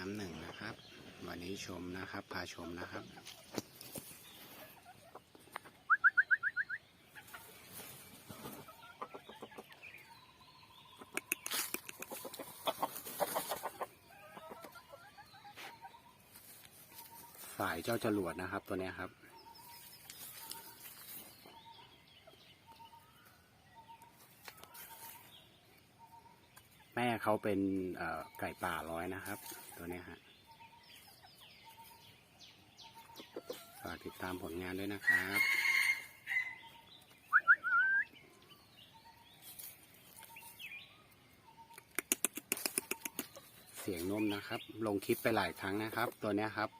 ้ำหนึ่งนะครับ วันนี้ชมนะครับ พาชมนะครับ ฝ่ายเจ้าจรวดนะครับตัวนี้ครับ ม่เขาเป็นไก่ป่าร้อยนะครับ ตัวนี้ฮะฝากติดตามผลงานด้วยนะครับเสียงนุ่มนะครับ ลงคลิปไปหลายครั้งนะครับ ตัวนี้ครับ